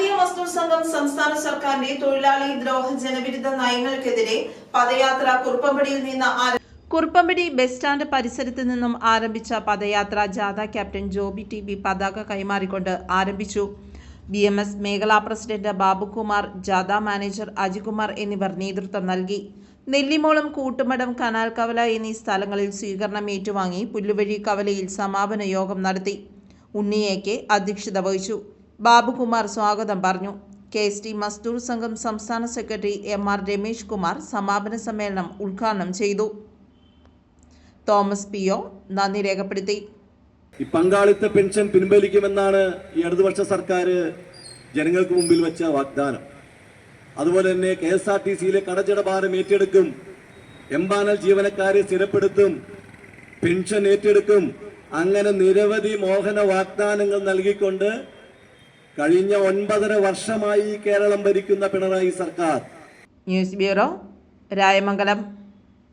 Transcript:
ഭാരതീയ മസ്ദൂർ സംഘം സംസ്ഥാന സർക്കാരിന്റെ തൊഴിലാളി ദ്രോഹ ജനവിരുദ്ധ നയങ്ങൾക്കെതിരെ പദയാത്ര കുറുപ്പമ്പടിയിൽ നിന്ന് കുറുപ്പമ്പടി ബസ് സ്റ്റാൻഡ് പരിസരത്ത് നിന്നും ആരംഭിച്ച പദയാത്ര ജാഥ ക്യാപ്റ്റൻ ജോബി ടി ബി പതാക കൈമാറിക്കൊണ്ട് ആരംഭിച്ചു. ബി എം എസ് മേഖലാ പ്രസിഡന്റ് ബാബുകുമാർ ജാഥ മാനേജർ അജികുമാർ എന്നിവർ നേതൃത്വം നൽകി. നെല്ലിമോളം കൂട്ടുമടം കനാൽ കവല എന്നീ സ്ഥലങ്ങളിൽ സ്വീകരണം ഏറ്റുവാങ്ങി പുല്ലുവഴി കവലയിൽ സമാപന യോഗം നടത്തി. ഉണ്ണിയേക്ക് അധ്യക്ഷത വഹിച്ചു. ബാബുകുമാർ സ്വാഗതം പറഞ്ഞു. K S T Mazdoor Sangham സംസ്ഥാന secretary M R Ramesh Kumar സമാപന സമ്മേളനം ഉദ്ഘാടനം ചെയ്തു. തോമസ് പി ഒ നന്ദി രേഖപ്പെടുത്തി. ഈ പങ്കാളിത്ത പെൻഷൻ പിൻവലിക്കുമെന്നാണ് ഈ ഇടതുപക്ഷ സർക്കാർ ജനങ്ങൾക്ക് മുമ്പിൽ വെച്ച വാഗ്ദാനം. അതുപോലെ തന്നെ കെ എസ് ആർ ടി സിയിലെ കടച്ചിട ഭാരം ഏറ്റെടുക്കും എംപാനൽ ജീവനക്കാരെ സ്ഥിരപ്പെടുത്തും പെൻഷൻ ഏറ്റെടുക്കും. അങ്ങനെ നിരവധി മോഹന വാഗ്ദാനങ്ങൾ നൽകിക്കൊണ്ട് കഴിഞ്ഞ ഒൻപതര വർഷമായി കേരളം ഭരിക്കുന്ന പിണറായി സർക്കാർ. News bureau Rayamangalam.